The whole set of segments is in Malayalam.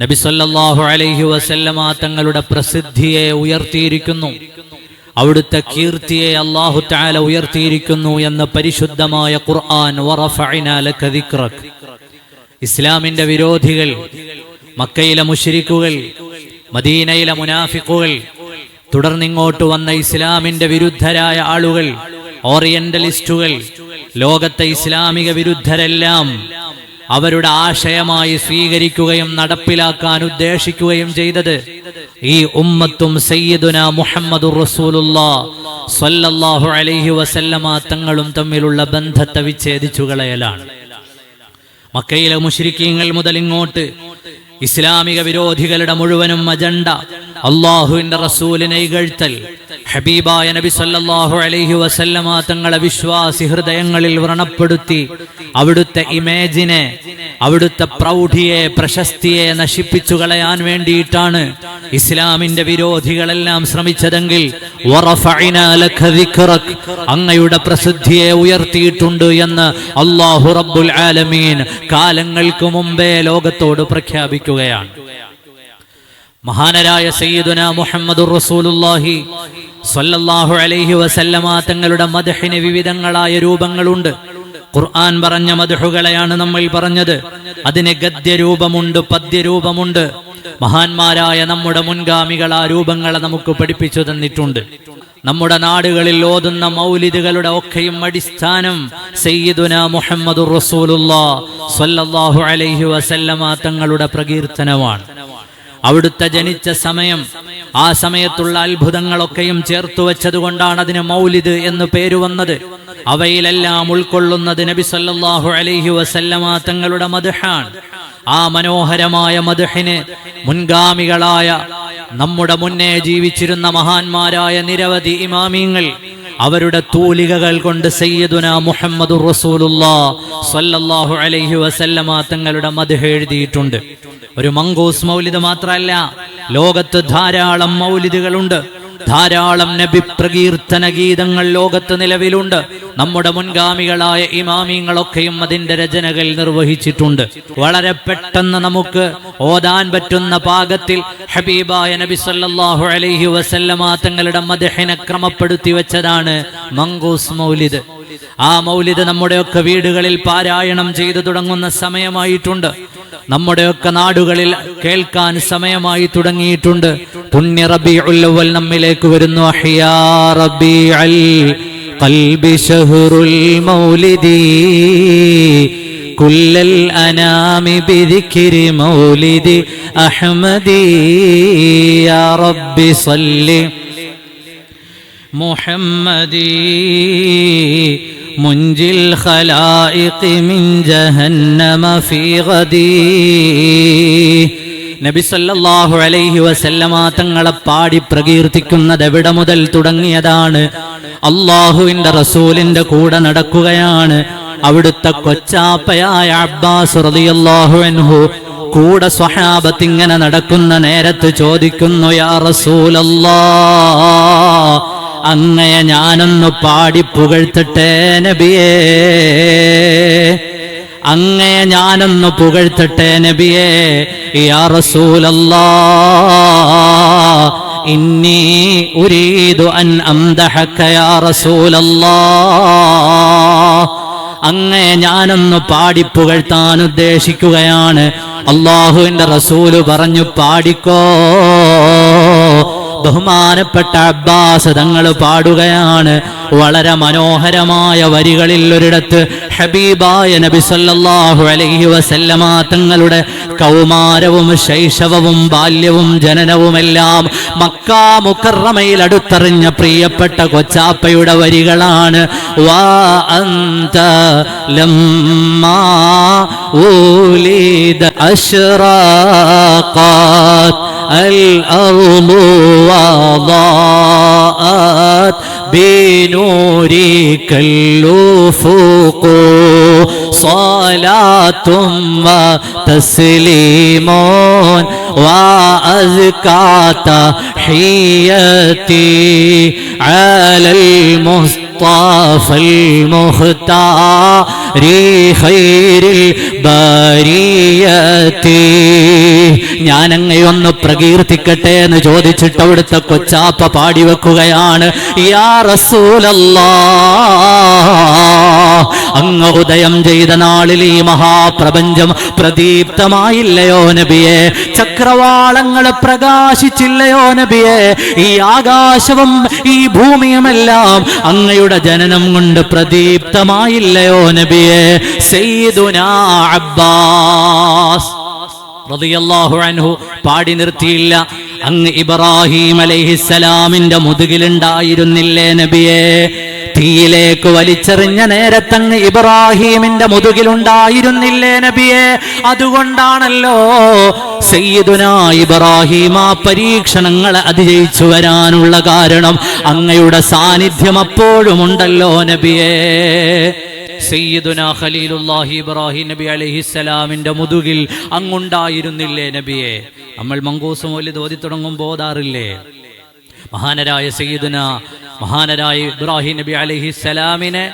നബി സല്ലല്ലാഹു അലൈഹി വസല്ലമ തങ്ങളുടെ പ്രസിദ്ധിയെ ഉയർത്തിയിരിക്കുന്നു. അവിടുത്തെ കീർത്തിയെ അള്ളാഹു താല ഉയർത്തിയിരിക്കുന്നു എന്ന പരിശുദ്ധമായ ഖുർആൻ ഇസ്ലാമിന്റെ വിരോധികൾ മക്കയിലെ മുഷരിക്കുകൾ മദീനയിലെ മുനാഫിക്കുകൾ തുടർന്നിങ്ങോട്ട് വന്ന ഇസ്ലാമിന്റെ വിരുദ്ധരായ ആളുകൾ ഓറിയന്റലിസ്റ്റുകൾ ലോകത്തെ ഇസ്ലാമിക വിരുദ്ധരെല്ലാം അവരുടെ ആശയമായി സ്വീകരിക്കുകയും നടപ്പിലാക്കാൻ ഉദ്ദേശിക്കുകയും ചെയ്തത് ഈ ഉമ്മത്തും സയ്യിദുന മുഹമ്മദ് റസൂലുള്ളാ സ്വല്ലല്ലാഹു അലൈഹി വസല്ലമ തങ്ങളും തമ്മിലുള്ള ബന്ധത്തെ വിച്ഛേദിച്ചു കളയലാണ്. മക്കയിലെ മുശ്രിക്കീങ്ങൾ മുതൽ ഇങ്ങോട്ട് ഇസ്ലാമിക വിരോധികളുടെ മുഴുവനും അജണ്ട അള്ളാഹുവിന്റെ റസൂലിനെ ഇകഴ്ത്തൽ ഹബീബായ നബി സല്ലല്ലാഹു അലൈഹി വസല്ലമ തങ്ങളെ വിശ്വാസി ഹൃദയങ്ങളിൽ വ്രണപ്പെടുത്തി അവിടുത്തെ ഇമേജിനെ അവിടുത്തെ പ്രൗഢിയെ പ്രശസ്തിയെ നശിപ്പിച്ചു കളയാൻ വേണ്ടിയിട്ടാണ് ഇസ്ലാമിന്റെ വിരോധികളെല്ലാം ശ്രമിച്ചതെങ്കിൽ അങ്ങയുടെ പ്രസിദ്ധിയെ ഉയർത്തിയിട്ടുണ്ട് എന്ന് അള്ളാഹു റബ്ബുൽ ആലമീൻ കാലങ്ങൾക്ക് മുമ്പേ ലോകത്തോട് പ്രഖ്യാപിക്കുകയാണ്. മഹാനരായ സയ്യിദുന മുഹമ്മദുർ റസൂലുള്ളാഹി സ്വല്ലല്ലാഹു അലൈഹി വസല്ലമ തങ്ങളുടെ മദ്ഹിന് വിവിധങ്ങളായ രൂപങ്ങളുണ്ട്. ഖുർആൻ പറഞ്ഞ മദ്ഹുകളെയാണ് നമ്മൾ പറഞ്ഞത്. അതിന് ഗദ്യരൂപമുണ്ട് പദ്യരൂപമുണ്ട്. മഹാന്മാരായ നമ്മുടെ മുൻഗാമികൾ ആ രൂപങ്ങളെ നമുക്ക് പഠിപ്പിച്ചു തന്നിട്ടുണ്ട്. നമ്മുടെ നാടുകളിൽ ഓതുന്ന മൗലിദുകളുടെ ഒക്കെയും അടിസ്ഥാനം സയ്യിദുന മുഹമ്മദുർ റസൂലുള്ളാഹി സ്വല്ലല്ലാഹു അലൈഹി വസല്ലമ തങ്ങളുടെ പ്രകീർത്തനമാണ്. അവിടുത്തെ ജനിച്ച സമയം ആ സമയത്തുള്ള അത്ഭുതങ്ങളൊക്കെയും ചേർത്തു വെച്ചതുകൊണ്ടാണ് അതിന് മൗലിദ് എന്ന് പേര് വന്നത്. അവയിലെല്ലാം ഉൾക്കൊള്ളുന്നത് നബി സല്ലല്ലാഹു അലൈഹി വസല്ലമ തങ്ങളുടെ മധുഹാണ് ആ മനോഹരമായ മധുഹിന് മുൻഗാമികളായ നമ്മുടെ മുന്നേ ജീവിച്ചിരുന്ന മഹാന്മാരായ നിരവധി ഇമാമിങ്ങൾ അവരുടെ തൂലികകൾ കൊണ്ട് സയ്യദുന മുഹമ്മദ് റസൂലുള്ളാ സല്ലല്ലാഹു അലൈഹി വസല്ലമ തങ്ങളുടെ മധു എഴുതിയിട്ടുണ്ട്. ഒരു മങ്കൂസ് മൗലിദ് മാത്രമല്ല ലോകത്ത് ധാരാളം മൗലിദുകളുണ്ട്. ധാരാളം നബി പ്രകീർത്തന ഗീതങ്ങൾ ലോകത്ത് നിലവിലുണ്ട്. നമ്മുടെ മുൻഗാമികളായ ഇമാമിങ്ങളൊക്കെയും അതിന്റെ രചനകൾ നിർവഹിച്ചിട്ടുണ്ട്. വളരെ പെട്ടെന്ന് നമുക്ക് ഓതാൻ പറ്റുന്ന പാകത്തിൽ ഹബീബായ നബി സല്ലാഹു അലൈഹി വസല്ലമ തങ്ങളുടെ മദഹിനെ ക്രമപ്പെടുത്തി വെച്ചതാണ് മങ്കൂസ് മൗലിദ്. ആ മൗലിദ് നമ്മുടെയൊക്കെ വീടുകളിൽ പാരായണം ചെയ്തു തുടങ്ങുന്ന സമയമായിട്ടുണ്ട്. നമ്മുടെയൊക്കെ നാടുകളിൽ കേൾക്കാൻ സമയമായി തുടങ്ങിയിട്ടുണ്ട് പുണ്യ റബീഉൽ അവ്വൽ നമ്മിലേക്ക് വരുന്നു അഹ്യാ റബീഉൽ ഖൽബി ഷഹ്റുൽ മൗലിദി كل الأنام بذكر مولد أحمد يا رب صلِّ محمدي منجي الخلائق من جهنم في غدي നബി സല്ലല്ലാഹു അലൈഹി വസല്ലമ തങ്ങളെ പാടി പ്രകീർത്തിക്കുന്നത് എവിടെ മുതൽ തുടങ്ങിയതാണ് അള്ളാഹുവിന്റെ റസൂലിന്റെ കൂടെ നടക്കുകയാണ് അവിടുത്തെ കൊച്ചാപ്പയായ അബ്ബാസ് റളിയല്ലാഹു അൻഹു കൂടെ സ്വഹാബത്ത് ഇങ്ങനെ നടക്കുന്ന നേരത്ത് ചോദിക്കുന്നു യാ റസൂലല്ലാ അങ്ങയെ ഞാനൊന്ന് പാടി പുകഴ്ത്തട്ടെ നബിയേ. അങ്ങയെ ഞാനൊന്ന് പുകഴ്ത്തട്ടെ നബിയേ. യാ റസൂലല്ലാ ഇന്നി ഉരീദു അൻ അംദഹക യാ റസൂലല്ലാ. അങ്ങയെ ഞാനൊന്ന് പാടി പുകഴ്ത്താൻ ഉദ്ദേശിക്കുകയാണ്. അള്ളാഹുവിന്റെ റസൂൽ പറഞ്ഞു പാടിക്കോ. ബഹുമാനപ്പെട്ട അബ്ബാസ് തങ്ങൾ പാടുകയാണ്. വളരെ മനോഹരമായ വരികളിൽ ഒരിടത്ത് ഹബീബായ നബി സല്ലല്ലാഹു അലൈഹി വസല്ലമ തങ്ങളുടെ കൗമാരവും ശൈശവവും ബാല്യവും ജനനവുമെല്ലാം മക്കാ മുക്കറമയിൽ അടുത്തറിഞ്ഞ പ്രിയപ്പെട്ട കൊച്ചാപ്പയുടെ വരികളാണ്. വാ അന്ത ലമ്മാ ഊലിദ അശ്റാഖാത് الأرض وضاءت بنورك الأفق صلاة تسليم وأزكى تحيتي على المصطفى المختار. ഞാൻ അങ്ങയൊന്ന് പ്രകീർത്തിക്കട്ടെ എന്ന് ചോദിച്ചിട്ട് അവിടുത്തെ കൊച്ചാപ്പ പാടി വെക്കുകയാണ്. യാ റസൂലല്ലാ അങ്ങ് ഉദയം ചെയ്ത നാളിൽ ഈ മഹാപ്രപഞ്ചം പ്രദീപ്തമായില്ലയോ നബിയെ? ചക്രവാളങ്ങൾ പ്രകാശിച്ചില്ലയോ നബിയെ? ഈ ആകാശവും ഈ ഭൂമിയുമെല്ലാം അങ്ങയുടെ ജനനം കൊണ്ട് പ്രദീപ്തമായില്ലയോ നബിയെ സയ്യിദുനാ അബ്ബാസ് റളിയല്ലാഹു അൻഹു പാടി നിർത്തിയില്ല. അങ്ങ് ഇബ്രാഹിം അലൈഹിസ്സലാമിന്റെ മുതുകിലുണ്ടായിരുന്നില്ലേ നബിയെ? തീയിലേക്ക് വലിച്ചെറിഞ്ഞ നേരത്തങ്ങ് ഇബ്രാഹീമിന്റെ മുതുകിലുണ്ടായിരുന്നില്ലേ നബിയെ? അതുകൊണ്ടാണല്ലോ സയ്യിദുന ഇബ്രാഹിം ആ പരീക്ഷണങ്ങളെ അതിജയിച്ചു വരാനുള്ള കാരണം അങ്ങയുടെ സാന്നിധ്യം അപ്പോഴുമുണ്ടല്ലോ നബിയേ. സയ്യിദുന ഖലീലുല്ലാഹി ഇബ്രാഹിം നബി അലഹിസ്സലാമിന്റെ മുതുകിൽ അങ്ങുണ്ടായിരുന്നില്ലേ നബിയെ? നമ്മൾ മങ്കൂസ് മൊല്ലി ഓതി തുടങ്ങുമ്പോൾ ഓതാറില്ലേ മഹാനരായ സയ്യിദുന മഹാനരായ ഇബ്രാഹിം നബി അലഹിസ്സലാമിനെ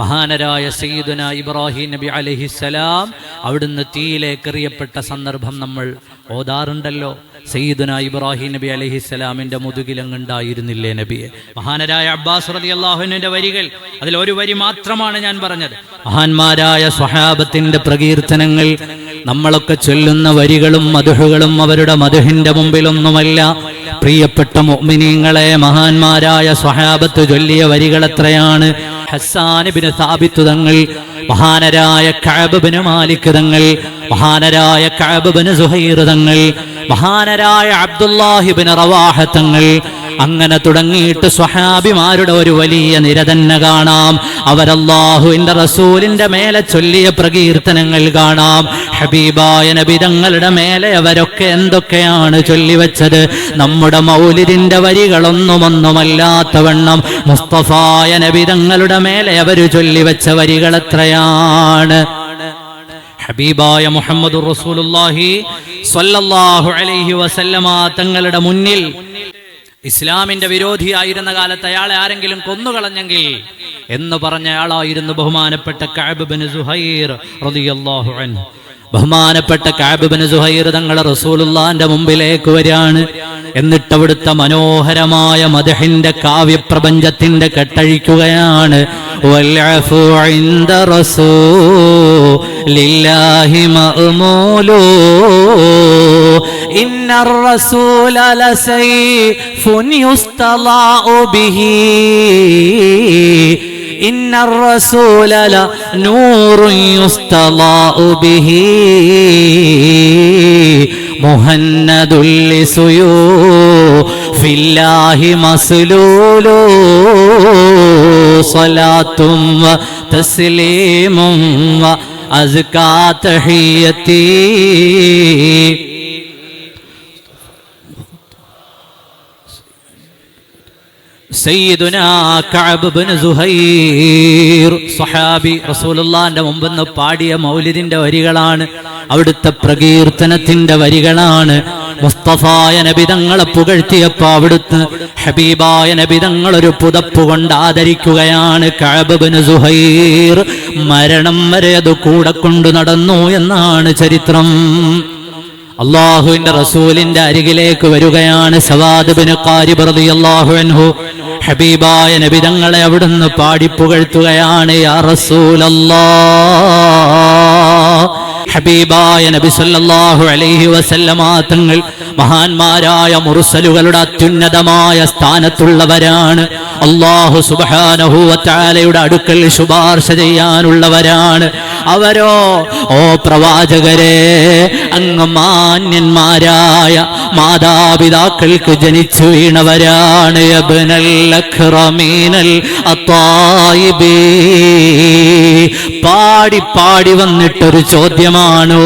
മഹാനരായ സയ്യിദുന ഇബ്രാഹിം നബി അലഹിസ്സലാം അവിടുന്ന് തീയിലേക്ക് എറിയപ്പെട്ട സന്ദർഭം നമ്മൾ ഓതാറുണ്ടല്ലോ. സയ്യിദുന ഇബ്രാഹിം നബി അലൈഹിസ്സലാമിന്റെ മുതുകിലങ്ങുണ്ടായിരുന്നില്ലേ നബിയെ? മഹാനരായ അബ്ബാസ് റതി അള്ളാഹുവിന്റെ വരികൾ. അതിൽ ഒരു വരി മാത്രമാണ് ഞാൻ പറഞ്ഞത്. മഹാന്മാരായ സ്വഹാബത്തിന്റെ പ്രകീർത്തനങ്ങൾ നമ്മളൊക്കെ ചൊല്ലുന്ന വരികളും മധുഹുകളും അവരുടെ മധുഹിന്റെ മുമ്പിലൊന്നുമല്ല. പ്രിയപ്പെട്ട മുഅ്മിനീങ്ങളെ മഹാന്മാരായ സ്വഹാബത്ത് ചൊല്ലിയ വരികൾ എത്രയാണ്? ഹസാനബിന് സ്ഥാപിത്തു തങ്ങൾ മഹാനരായ കാബബിന് മാലിക് തങ്ങൾ മഹാനരായ കാബബിന് സുഹൈർ തങ്ങൾ മഹാനരായ അബ്ദുല്ലാഹിബിൻ റവാഹത്തങ്ങൾ തങ്ങൾ അങ്ങനെ തുടങ്ങിയിട്ട് സ്വഹാബിമാരുടെ ഒരു വലിയ നിര തന്നെ കാണാം. അവരല്ലാഹുവിന്റെ റസൂലിന്റെ മേലെ ചൊല്ലിയ പ്രകീർത്തനങ്ങൾ കാണാം. ഹബീബായ നബിതങ്ങളുടെ മേലെ അവരൊക്കെ എന്തൊക്കെയാണ് ചൊല്ലിവെച്ചത് നമ്മുടെ മൗലിദിന്റെ വരികളൊന്നുമൊന്നുമല്ലാത്തവണ്ണം മുസ്തഫായ നബിതങ്ങളുടെ മേലെ അവർ ചൊല്ലിവെച്ച വരികൾ എത്രയാണ്? ഹബീബായ മുഹമ്മദ് സ്വല്ലല്ലാഹു അലൈഹി വസല്ലമ തങ്ങളുടെ മുന്നിൽ ഇസ്ലാമിന്റെ വിരോധിയായിരുന്ന കാലത്ത് അയാളെ ആരെങ്കിലും കൊന്നുകളഞ്ഞെങ്കിൽ എന്ന് പറഞ്ഞ അയാളായിരുന്നു ബഹുമാനപ്പെട്ട കഅബ് ബിൻ സുഹൈർ റളിയല്ലാഹു അൻഹു. ബഹുമാനപ്പെട്ട കഅബ് ബിൻ സുഹൈർ തങ്ങളെ റസൂലുള്ളാന്റെ മുമ്പിലേക്ക് വരികയാണ്. എന്നിട്ട് അവിടുത്തെ മനോഹരമായ മദഹിന്റെ കാവ്യപ്രപഞ്ചത്തിന്റെ കെട്ടഴിക്കുകയാണ്. ഇന്നർ إن الرسول لنور يستضاء به. مهند لسيوف الله مسلول. صلاة وتسليم وأزكى تحيتي. സയ്യിദുനാ കഅബ് ഇബ്നു സുഹൈർ. സ്വഹാബി റസൂലുള്ളാഹിന്റെ മുമ്പെന്ന് പാടിയ മൗലിദിന്റെ വരികളാണ്. അവിടുത്തെ പ്രകീർത്തനത്തിന്റെ വരികളാണ്. മുസ്തഫായ നബിതങ്ങളെ പുകഴ്ത്തിയപ്പോ അവിടുത്തെ ഹബീബായ നബിതങ്ങൾ ഒരു പുതപ്പ് കൊണ്ട് ആദരിക്കുകയാണ് കഅബ് ഇബ്നു സുഹൈർ. മരണം വരെ അത് കൂടെ കൊണ്ടു നടന്നു എന്നാണ് ചരിത്രം. അള്ളാഹുവിന്റെ റസൂലിന്റെ അരികിലേക്ക് വരികയാണ് സവാദ് സവാദബിന് റളിയല്ലാഹു അൻഹു. ഹബീബായ നബിതങ്ങളെ അവിടുന്ന് പാടിപ്പുകഴ്ത്തുകയാണ് യാ ഹബീബായ നബി സല്ലല്ലാഹു അലൈഹി വസല്ലമ തങ്ങൾ മഹാന്മാരായ മുറുസലുകളുടെ അത്യുന്നതമായ സ്ഥാനത്തുള്ളവരാണ്. അള്ളാഹു സുബ്ഹാനഹു വതആലയുടെ അടുക്കൽ ശുപാർശ ചെയ്യാനുള്ളവരാണ്. അവരോ ഓ പ്രവാചകരെ അങ്ങ് മാന്യന്മാരായ മാതാപിതാക്കൾക്ക് ജനിച്ചു വീണവരാണ് അബ്നൽ പാടി പാടി വന്നിട്ടൊരു ചോദ്യമാണ്?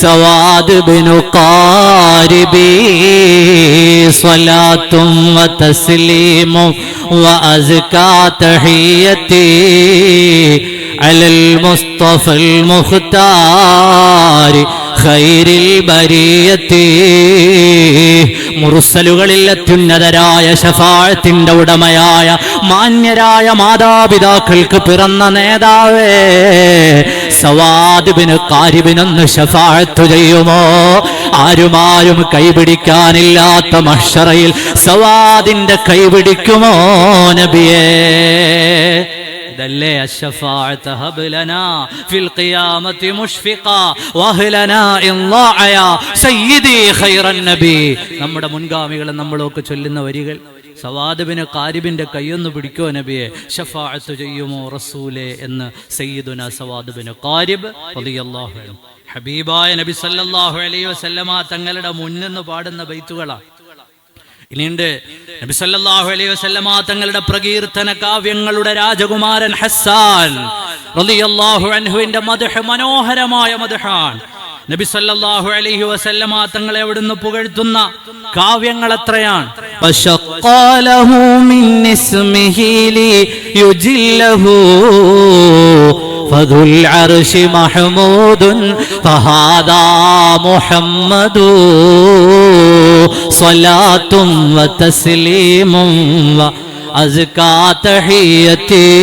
സവാദ് ബിനു قاربي صلاة وتسليم وأزكى تحيتي على المصطفى المختار خير البرية മുറുസലുകളിൽ അത്യുന്നതരായ ഷഫാഴത്തിന്റെ ഉടമയായ മാന്യരായ മാതാപിതാക്കൾക്ക് പിറന്ന നേതാവേ സവാദിബിന് കാരിബിനൊന്ന് ഷഫാഴത്തു ചെയ്യുമോ ആരുമാരും കൈപിടിക്കാനില്ലാത്ത മഷറയിൽ സവാദിന്റെ കൈപിടിക്കുമോ നബിയേ? ഫിൽ ഖിയാമത്തി സയ്യിദി നമ്മുടെ മുൻഗാമികളെ നമ്മളൊക്കെ ചൊല്ലുന്ന വരികൾ. സവാദബിന് കാരിബിന്റെ കൈയൊന്ന് പിടിക്കോ നബിയെ? ഷഫാഅത്ത് ചെയ്യുമോ റസൂലെ എന്ന് സയ്യിദുന സവാദബിന് കാരിബ് റളിയല്ലാഹു അൻഹു. ഹബീബായ നബി സല്ലല്ലാഹു അലൈഹി വസല്ലമ തങ്ങളുടെ മുന്നിന്ന് പാടുന്ന ബൈത്തുകളാണ് ഇനിയുണ്ട് നബി സല്ലല്ലാഹു അലൈഹി വസല്ലമ തങ്ങളുടെ പ്രകീർത്തന കാവ്യങ്ങളുടെ രാജകുമാരൻ ഹസ്സാൻ റളിയല്ലാഹു അൻഹുവിന്റെ മദ്ഹ് മനോഹരമായ മദ്ഹാണ് നബി സല്ലല്ലാഹു അലൈഹി വസല്ലമ തങ്ങളെ അവിടുന്ന് പുകഴ്ത്തുന്ന കാവ്യങ്ങൾ എത്രയാണ് فشقى له من اسمه ليجله فذو العرش محمود فهذا محمد صلاة وتسليم وأزكى تحيتي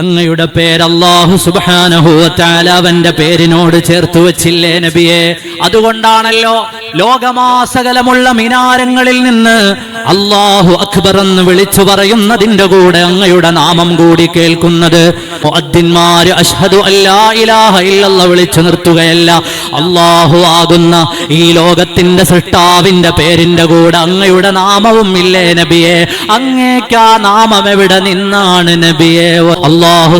അങ്ങയുടെ പേര് അള്ളാഹു സുബാനഹുവത്താല അവന്റെ പേരിനോട് ചേർത്ത് വച്ചില്ലേ നബിയെ അതുകൊണ്ടാണല്ലോ ലോകമാസകലമുള്ള മിനാരങ്ങളിൽ നിന്ന് അള്ളാഹു അക്ബർ എന്ന് വിളിച്ചു പറയുന്നതിന്റെ കൂടെ അങ്ങയുടെ നാമം കൂടി കേൾക്കുന്നത്. അഷ്ഹദു വിളിച്ചു നിർത്തുകയല്ല. അള്ളാഹു ആകുന്ന ഈ ലോകത്തിന്റെ സൃഷ്ടാവിന്റെ പേരിന്റെ കൂടെ അങ്ങയുടെ നാമവും ഇല്ലേ നബിയെ? അങ്ങേക്കാ നാമം എവിടെ നിന്നാണ് നബിയെ? അള്ളാഹു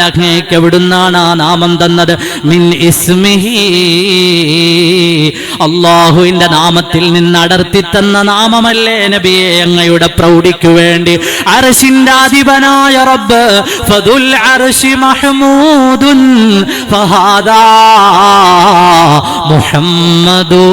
അങ്ങേക്ക് എവിടുന്നാണ് ആ നാമം തന്നത്? മിൻ ഇസ്മിഹി. അള്ളാഹുവിന്റെ നാമത്തിൽ നിന്ന് അടർത്തി തന്ന നാമമല്ലേ നബിയെ അങ്ങയുടെ പ്രൗഢിക്കു വേണ്ടി? അർശിന്റെ അധിപനായ റബ്ബ് ഫദുൽ അർശി മഹ്മൂദുൻ ഫഹാദാ മുഹമ്മദൂ.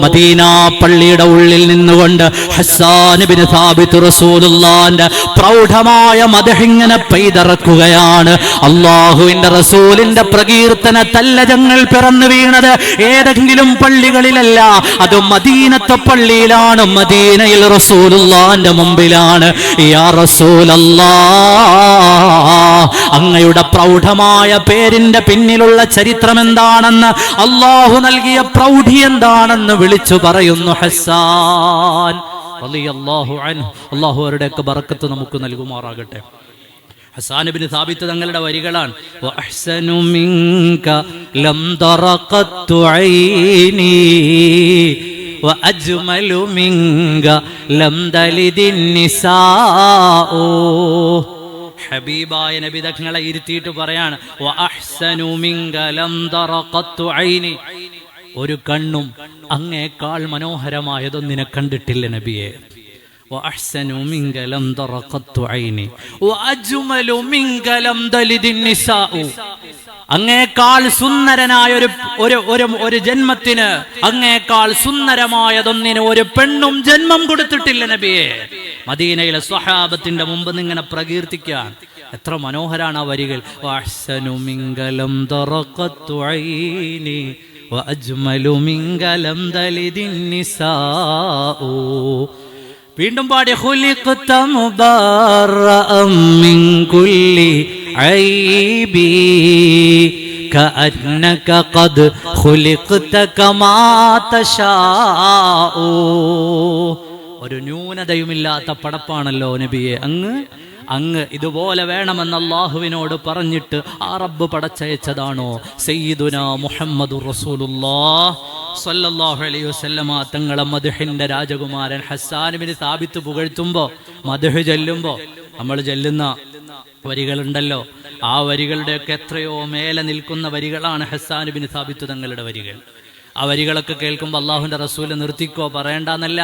മദീന പള്ളിയുടെ ഉള്ളിൽ നിന്നുകൊണ്ട് ഹസ്സാൻ ബിൻ സാബിത്ത് റസൂലുള്ളാന്റെ പ്രൗഢമായ മദഹിങ്ങനെ പെയ്തിറക്കുകയാണ്. അള്ളാഹുവിന്റെ റസൂലിന്റെ പ്രകീർത്തന തല്ലജങ്ങൾ പിറന്നു വീണത് ഏതെങ്കിലും പള്ളികളിലല്ല. അത് മദീനത്തെ പള്ളിയിലാണ്. മദീനയിൽ റസൂലുള്ളാന്റെ മുമ്പിലാണ്. യാ റസൂലല്ലാ അങ്ങയുടെ പ്രൗഢമായ പേരിന്റെ പിന്നിലുള്ള ചരിത്രം എന്താണെന്ന് അള്ളാഹു നൽകിയ പ്രൗഢി എന്താണെന്ന് വിളിച്ചു പറയുന്നു ഹസ്സാൻ. റളിയല്ലാഹു അൻഹു. അള്ളാഹു അവരുടെയൊക്കെ ബറക്കത്ത് നമുക്ക് നൽകുമാറാകട്ടെ. ഹസാനുബിന് സാബിത്ത് തങ്ങളുടെ വരികളാണ്. ഹബീബായ നബി തങ്ങളെ ഇരുത്തിയിട്ട് പറയാണ്. ഒരു കണ്ണും അങ്ങേക്കാൾ മനോഹരമായതൊന്നിനെ കണ്ടിട്ടില്ല നബിയെ. وأحسن منك لم تر قط عيني وأجمل منك لم تلد النساء അങ്ങേക്കാൾ സുന്ദരനായ ഒരു ഒരു ഒരു ഒരു ജന്മത്തിന് അങ്ങേക്കാൾ സുന്ദരമായതൊന്നിന് ഒരു പെണ്ണും ജന്മം കൊടുത്തിട്ടില്ല നബിയെ മദീനയിലെ സ്വഹാബത്തിന്റെ മുമ്പ് നിങ്ങനെ പ്രകീർത്തിക്കാൻ എത്ര മനോഹരാണ് ആ വരികൾ വഅഹ്സനു മിങ്കലം തറഖത്തു ഐനി വഅജ്മലു മിങ്കലം തലിദിൻ നിസാഉ വീണ്ടും പാടി ഖുലിഖ്ത മുബറഅം മിൻ കുല്ലി ഐബി كأنك قد خلقت كما تشاء ഒരു ന്യൂനതയുമില്ലാത്ത പടപ്പാണല്ലോ നബിയെ അങ്ങ് അങ്ങ് ഇതുപോലെ വേണമെന്ന് അള്ളാഹുവിനോട് പറഞ്ഞിട്ട് ആ റബ്ബ് പടച്ചയച്ചതാണോ സയ്യിദുന മുഹമ്മദ് റസൂലുല്ലാ സല്ലല്ലാഹു അലൈഹി വസല്ലമ തങ്ങളെ മധുഹിന്റെ രാജകുമാരൻ ഹസ്സാനുബിന് സ്ഥാപിത്ത് പുകഴ്ത്തുമ്പോ മദ്ഹ് ചെല്ലുമ്പോ നമ്മൾ ചെല്ലുന്ന വരികളുണ്ടല്ലോ. ആ വരികളുടെയൊക്കെ എത്രയോ മേലെ നിൽക്കുന്ന വരികളാണ് ഹസ്സാനുബിന് സ്ഥാപിത്ത് തങ്ങളുടെ വരികൾ. ആ വരികളൊക്കെ കേൾക്കുമ്പോൾ അള്ളാഹുന്റെ റസൂൽ നിർത്തിക്കോ പറയണ്ടെന്നല്ല.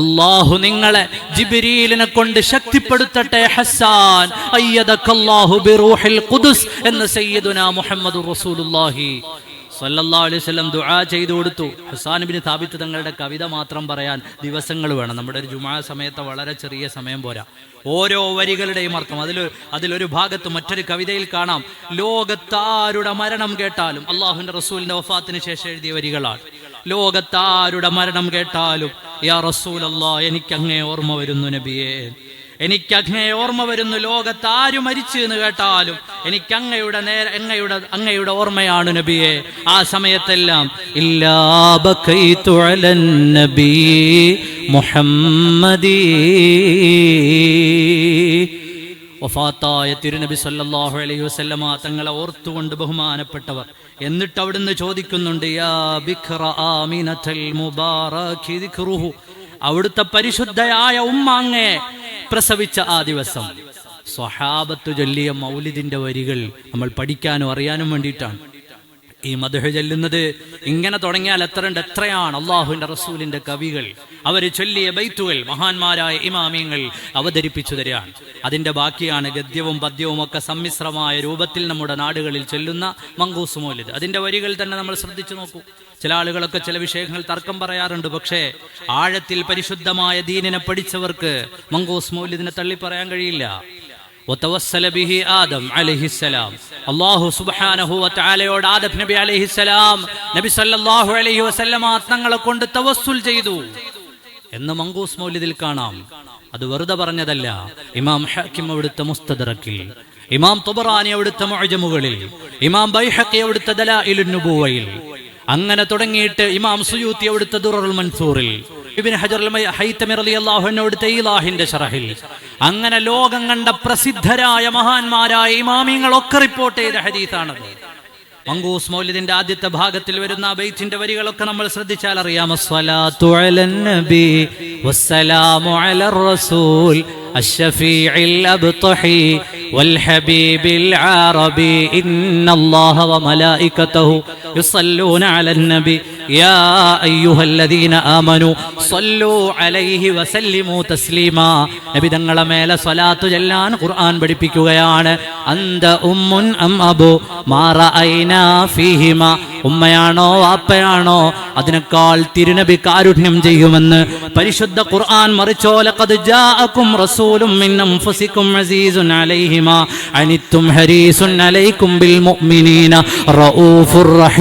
അള്ളാഹു നിങ്ങളെ ജിബിരീലിനെ കൊണ്ട് ശക്തിപ്പെടുത്തട്ടെ ഖുദുസ് എന്ന് സയ്യിദുന മുഹമ്മദ് റസൂലുള്ളാഹി. സല്ലല്ലാഹു അലൈഹി വസല്ലം ദുആ ചെയ്തു കൊടുത്തു. ഹസാൻ ബിൻ താബിത്ത് തങ്ങളുടെ കവിത മാത്രം പറയാൻ ദിവസങ്ങൾ വേണം. നമ്മുടെ ഒരു ജുമാ സമയത്ത് വളരെ ചെറിയ സമയം പോരാ. ഓരോ വരികളുടെയും അർത്ഥം. അതിൽ അതിലൊരു ഭാഗത്ത് മറ്റൊരു കവിതയിൽ കാണാം. ലോകത്താരുടെ മരണം കേട്ടാലും അള്ളാഹുവിന്റെ റസൂലിന്റെ വഫാത്തിന് ശേഷം എഴുതിയ വരികളാണ്. ലോകത്താരുടെ മരണം കേട്ടാലും യാ റസൂലല്ലാ എനിക്കങ്ങേ ഓർമ്മ വരുന്നു നബിയേ. എനിക്ക് അങ്ങയെ ഓർമ്മ വരുന്നു ലോകത്ത് ആര് മരിച്ചു എന്ന് കേട്ടാലും എനിക്ക് അങ്ങയുടെ നേരെ അങ്ങയുടെ അങ്ങയുടെ ഓർമ്മയാണ് നബിയെ. ആ സമയത്തെല്ലാം നബി മുഹമ്മദീ. വഫാത്തായ തിരുനബി സല്ലാഹു അലൈഹി വസ്ലമ തങ്ങളെ ഓർത്തുകൊണ്ട് ബഹുമാനപ്പെട്ടവർ എന്നിട്ട് അവിടുന്ന് ചോദിക്കുന്നുണ്ട് അവിടുത്തെ പരിശുദ്ധയായ ഉമ്മാങ്ങെ പ്രസവിച്ച ആ ദിവസം. സ്വഹാബത്ത് ചൊല്ലിയ മൗലിദിന്റെ വരികൾ നമ്മൾ പഠിക്കാനും അറിയാനും വേണ്ടിയിട്ടാണ്. ഈ മധുഹ ചെല്ലുന്നത് ഇങ്ങനെ തുടങ്ങിയാൽ എത്ര ഉണ്ട്? എത്രയാണ് അള്ളാഹുവിന്റെ റസൂലിന്റെ കവികൾ? അവർ ചൊല്ലിയ ബൈത്തുകൾ മഹാന്മാരായ ഇമാമിയങ്ങൾ അവതരിപ്പിച്ചു തരികയാണ്. അതിന്റെ ബാക്കിയാണ് ഗദ്യവും പദ്യവും ഒക്കെ സമ്മിശ്രമായ രൂപത്തിൽ നമ്മുടെ നാടുകളിൽ ചൊല്ലുന്ന മങ്കൂസ് മൗലിദ്. അതിന്റെ വരികൾ തന്നെ നമ്മൾ ശ്രദ്ധിച്ചു നോക്കൂ. ചില ആളുകളൊക്കെ ചില വിഷയങ്ങൾ തർക്കം പറയാറുണ്ട്. പക്ഷേ ആഴത്തിൽ പരിശുദ്ധമായ ദീനിനെ പഠിച്ചവർക്ക് മങ്കൂസ് മൗലിദിനെ തള്ളി പറയാൻ കഴിയില്ല. وتوسل به آدم عليه السلام അള്ളാഹു സുബ്ഹാനഹു വതആലയോട് ആദം നബി അലൈഹിസ്സലാം നബി സല്ലല്ലാഹു അലൈഹി വസല്ലമ തങ്ങളെ കൊണ്ട് തവസ്സുൽ ചെയ്തു എന്ന് മങ്കൂസ് മൗലിദിൽ കാണാം അത് വെറുതെ പറഞ്ഞതല്ല ഇമാം ഹാക്കിം അവിടുത്തെ മുസ്തദറക്കിൽ ഇമാം തുബറാനി അവിടുത്തെ മുഅജമുകളിൽ ഇമാം ബൈഹഖി അവിടുത്തെ ദലായിലുൻ നുബുവയിൽ അങ്ങനെ തുടങ്ങിയിട്ട് ഇമാം സുയൂത്തി അവിടുത്തെ ദുററുൽ മൻസൂറിൽ ഇബ്നു ഹജർ ഹൈതമി റളിയല്ലാഹു അൻഹു അവിടുത്തെ ഈലാഹിന്റെ ഷറഹിൽ അങ്ങനെ ലോകം കണ്ട പ്രസിദ്ധരായ മഹാന്മാരായ ഇമാമിങ്ങളൊക്കെ റിപ്പോർട്ട് ചെയ്ത ഹദീസാണത് മങ്കൂസ് മൗലിദിന്റെ ആദ്യത്തെ ഭാഗത്തിൽ വരുന്ന ആ ബൈത്തിന്റെ വരികളൊക്കെ നമ്മൾ ശ്രദ്ധിച്ചാൽ അറിയാം അസ്സലാത്തു അലൻ നബി വസ്സലാമു അലർ റസൂൽ الشفيع الأبطحي والحبيب العربي إن الله وملائكته يصلون على النبي يا أيها الذين آمنوا صلوا عليه وسلموا تسليما നബി തങ്ങളെ മേലെ സ്വലാത്തു ചെല്ലാൻ ഖുർആൻ പഠിപ്പിക്കുകയാണ് അന്ത ഉമ്മുൻ അം അബു മാറ ഐന ഫീഹിമ ഉമ്മയാണോ വാപ്പയാണോ അതിനേക്കാൾ തിരുനബി കാരുണ്യം ചെയ്യുമെന്ന് പരിശുദ്ധ ഖുർആൻ മറിച്ചോ ലഖദ് ജാഅക്കും റസൂലും മിൻ അൻഫുസിക്കും അസീസുൻ അലൈഹിമാ അനിത്തും ഹരീസുൻ അലൈക്കും ബിൽ മുഅ്മിനീന റഊഫുർ റഹീം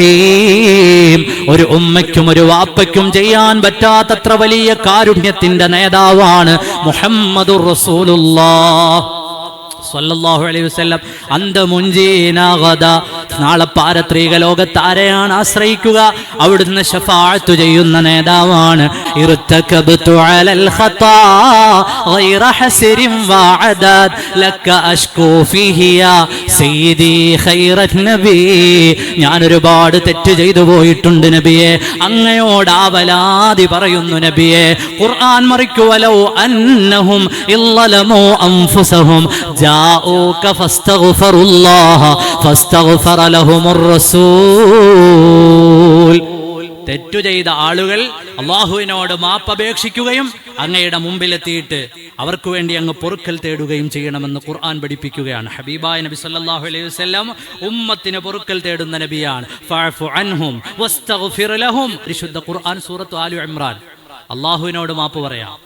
ഒരു ഉമ്മയ്ക്കും ഒരു വാപ്പയ്ക്കും ചെയ്യാൻ പറ്റാത്തത്ര വലിയ കാരുണ്യത്തിന്റെ നേതാവാണ് മുഹമ്മദ് സ്വല്ലല്ലാഹു അലൈഹി വസല്ലം. അന്ത മുഞ്ചീനാഗത നാളെ പാരത്രീക ലോകത്ത് ആരെയാണ് ആശ്രയിക്കുക? അവിടുന്ന് ഷഫാഴത്തു ചെയ്യുന്ന നേതാവാണ്. ഞാൻ ഒരുപാട് തെറ്റ് ചെയ്തു പോയിട്ടുണ്ട് നബിയെ. അങ്ങയോട് ആവലാതി പറയുന്നു നബിയെ. ഖുർആൻ മറിക്കുവലോ അന്നഹും ഇല്ലലമോ അംഫുസഹും ജാഊക ഫസ്തഗ്ഫറുല്ലാഹ ഫസ്തഗ്ഫറ തെറ്റു ചെയ്ത ആളുകൾ അള്ളാഹുവിനോട് മാപ്പപേക്ഷിക്കുകയും അങ്ങയുടെ മുമ്പിലെത്തിയിട്ട് അവർക്ക് വേണ്ടി അങ്ങ് പൊറുക്കൽ തേടുകയും ചെയ്യണമെന്ന് ഖുർആൻ പഠിപ്പിക്കുകയാണ്. ഹബീബായ നബി സല്ലല്ലാഹു അലൈഹി വസല്ലം ഉമ്മത്തിന് പൊറുക്കൽ തേടുന്ന നബിയാണ്. വസ്തഗ്ഫിർ ലഹും. പരിശുദ്ധ ഖുർആൻ സൂറത്ത് ആലു ഇമ്രാൻ. അള്ളാഹുവിനോട് മാപ്പ് പറയാം.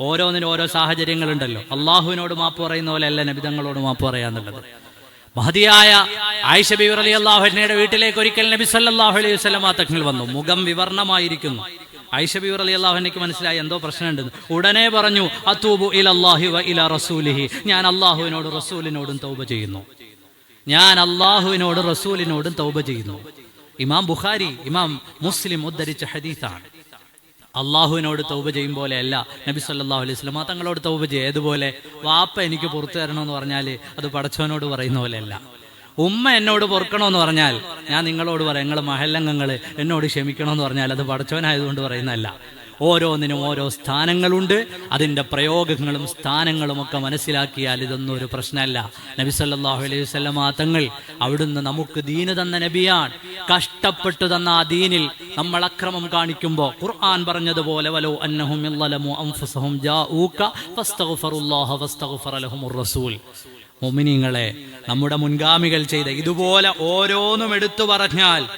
ഓരോന്നിനും ഓരോ സാഹചര്യങ്ങളുണ്ടല്ലോ. അള്ളാഹുവിനോട് മാപ്പ് പറയുന്ന പോലെ അല്ല നബിതങ്ങളോട് മാപ്പ് പറയാന്നുള്ളത്. മഹതിയായ ആയിഷ ബി അലി അള്ളാഹുനയുടെ വീട്ടിലേക്ക് ഒരിക്കൽ നബി സല്ലാഹു അലൈഹി വസല്ലം തങ്ങൾ വന്നു. മുഖം വിവർണമായിരിക്കുന്നു. ആയിഷ ബി അലി അള്ളാഹുനയ്ക്ക് മനസ്സിലായി എന്തോ പ്രശ്നമുണ്ടെന്ന്. ഉടനെ പറഞ്ഞു അത്തൂബു ഇൽ വ ഇല റസൂലിഹി. ഞാൻ അള്ളാഹുവിനോട് റസൂലിനോടും തൗബ ചെയ്യുന്നു. ഞാൻ അള്ളാഹുവിനോട് റസൂലിനോടും തൗബ ചെയ്യുന്നു. ഇമാം ബുഖാരി ഇമാം മുസ്ലിം ഉദ്ധരിച്ച ഹദീസാണ്. അള്ളാഹുവിനോട് തൗബ ചെയ്യും പോലെയല്ല. നബി സല്ലല്ലാഹു അലൈഹി വസല്ലം തങ്ങളോട് തൗബ ചെയ്യും. ഏതുപോലെ? വാപ്പ എനിക്ക് പുറത്തു തരണമെന്ന് പറഞ്ഞാൽ അത് പടച്ചവനോട് പറയുന്ന പോലെയല്ല. ഉമ്മ എന്നോട് പൊറുക്കണമെന്ന് പറഞ്ഞാൽ ഞാൻ നിങ്ങളോട് പറയാം നിങ്ങൾ മഹല്ലംഗങ്ങൾ എന്നോട് ക്ഷമിക്കണമെന്ന് പറഞ്ഞാൽ അത് പടച്ചവനായതുകൊണ്ട് പറയുന്നതല്ല. ഓരോന്നിനും ഓരോ സ്ഥാനങ്ങളുണ്ട്. അതിന്റെ പ്രയോഗങ്ങളും സ്ഥാനങ്ങളും ഒക്കെ മനസ്സിലാക്കിയാൽ ഇതൊന്നും ഒരു പ്രശ്നമല്ല. നബി സല്ലല്ലാഹു അലൈഹി വസല്ലമ തങ്ങൾ അവിടുന്ന് നമുക്ക് ദീന് തന്ന നബിയാണ്. കഷ്ടപ്പെട്ടു തന്ന ആ ദീനിൽ നമ്മൾ അക്രമം കാണിക്കുമ്പോൾ ഖുർആൻ പറഞ്ഞതുപോലെ വലോ അന്നഹും അൻഫുസഹും ഫസ്തഗ്ഫറുല്ലാഹ നമ്മുടെ മുൻഗാമികൾ ചെയ്ത ഇതുപോലെ ഓരോന്നും എടുത്തു പറഞ്ഞാൽ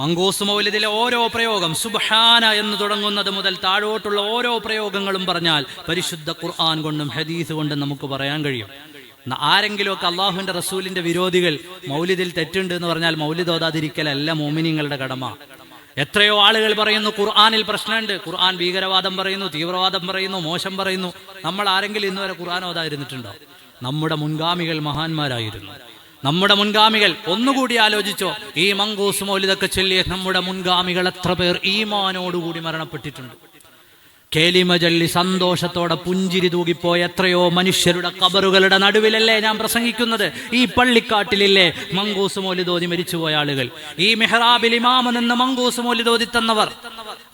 മങ്കൂസ് മൗലിദിലെ ഓരോ പ്രയോഗം സുബ്ഹാന എന്ന് തുടങ്ങുന്നത് മുതൽ താഴോട്ടുള്ള ഓരോ പ്രയോഗങ്ങളും പറഞ്ഞാൽ പരിശുദ്ധ ഖുർആൻ കൊണ്ടും ഹദീസ് കൊണ്ടും നമുക്ക് പറയാൻ കഴിയും. ആരെങ്കിലുമൊക്കെ അള്ളാഹുവിന്റെ റസൂലിന്റെ വിരോധികൾ മൗലിദിൽ തെറ്റുണ്ട് എന്ന് പറഞ്ഞാൽ മൗലിദ് ഓതാതിരിക്കലല്ല മോമിനിങ്ങളുടെ കടമ. എത്രയോ ആളുകൾ പറയുന്നു ഖുർആാനിൽ പ്രശ്നമുണ്ട്. ഖുർആൻ ഭീകരവാദം പറയുന്നു തീവ്രവാദം പറയുന്നു മോശം പറയുന്നു. നമ്മൾ ആരെങ്കിലും ഇന്നുവരെ ഖുർആൻ ഓതായിരുന്നിട്ടുണ്ടോ നമ്മുടെ മുൻഗാമികൾ മഹാന്മാരായിരുന്നു. നമ്മുടെ മുൻഗാമികൾ ഒന്നുകൂടി ആലോചിച്ചോ. ഈ മങ്കൂസ് മൗലിതൊക്കെ ചൊല്ലിയ നമ്മുടെ മുൻഗാമികൾ എത്ര പേർ ഈമാനോടുകൂടി മരണപ്പെട്ടിട്ടുണ്ട്. കേലിമ ചൊല്ലി സന്തോഷത്തോടെ പുഞ്ചിരി തൂകിപ്പോയ എത്രയോ മനുഷ്യരുടെ കബറുകളുടെ നടുവിലല്ലേ ഞാൻ പ്രസംഗിക്കുന്നത്. ഈ പള്ളിക്കാട്ടിലില്ലേ മങ്കൂസ് മൗലിദോതി മരിച്ചുപോയ ആളുകൾ. ഈ മെഹ്റാബിൽ ഇമാമ നിന്ന് മങ്കൂസ് മൗലിദോതി തന്നവർ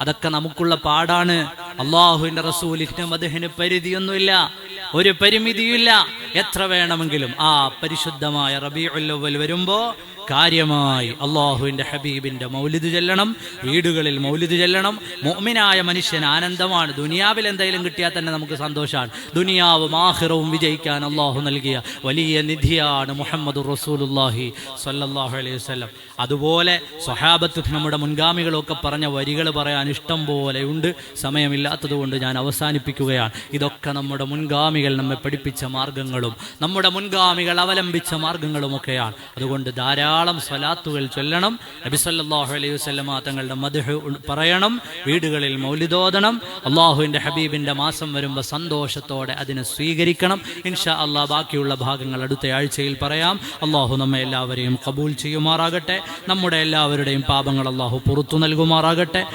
അതൊക്കെ നമുക്കുള്ള പാടാണ്. അള്ളാഹുവിന്റെ റസൂലിന്റെ മധുഹിന് പരിധിയൊന്നുമില്ല ഒരു പരിമിതിയില്ല എത്ര വേണമെങ്കിലും ആ പരിശുദ്ധമായ റബീഉൽ വരുമ്പോ കാര്യമായി അള്ളാഹുവിന്റെ ഹബീബിന്റെ മൗലിദ് ചെല്ലണം വീടുകളിൽ മൗലിദ് ചെല്ലണം. മോമിനായ മനുഷ്യൻ ആനന്ദമാണ്. ദുനിയാവിൽ എന്തെങ്കിലും കിട്ടിയാൽ തന്നെ നമുക്ക് സന്തോഷമാണ് ദുനിയാവും ആഹിറവും വിജയിക്കാൻ അള്ളാഹു നൽകിയ വലിയ നിധിയാണ് മുഹമ്മദ് റസൂലുല്ലാഹി സല്ലാഹു അലൈഹി വസ്ലം അതുപോലെ സ്വഹാബത്ത് നമ്മുടെ മുൻഗാമികളൊക്കെ പറഞ്ഞ വരികൾ പറയാൻ ഇഷ്ടം പോലെയുണ്ട്. സമയമില്ലാത്തതുകൊണ്ട് ഞാൻ അവസാനിപ്പിക്കുകയാണ്. ഇതൊക്കെ നമ്മുടെ മുൻഗാമികൾ നമ്മെ പഠിപ്പിച്ച മാർഗങ്ങളും നമ്മുടെ മുൻഗാമികൾ അവലംബിച്ച മാർഗങ്ങളുമൊക്കെയാണ്. അതുകൊണ്ട് ധാരാളം സ്വലാത്തുകൾ ചൊല്ലണം. നബിസല്ലാഹു അലൈഹി വസ്ലമ തങ്ങളുടെ മധു പറയണം. വീടുകളിൽ മൗലിദോദനം. അള്ളാഹുവിന്റെ ഹബീബിന്റെ മാസം വരുമ്പോൾ സന്തോഷത്തോടെ അതിനെ സ്വീകരിക്കണം. ഇൻഷാ അള്ളാഹ് ബാക്കിയുള്ള ഭാഗങ്ങൾ അടുത്ത ആഴ്ചയിൽ പറയാം. അള്ളാഹു നമ്മെ എല്ലാവരെയും കബൂൽ ചെയ്യുമാറാകട്ടെ. നമ്മുടെ എല്ലാവരുടെയും പാപങ്ങൾ അള്ളാഹു പുറത്തു നൽകുമാറാകട്ടെ.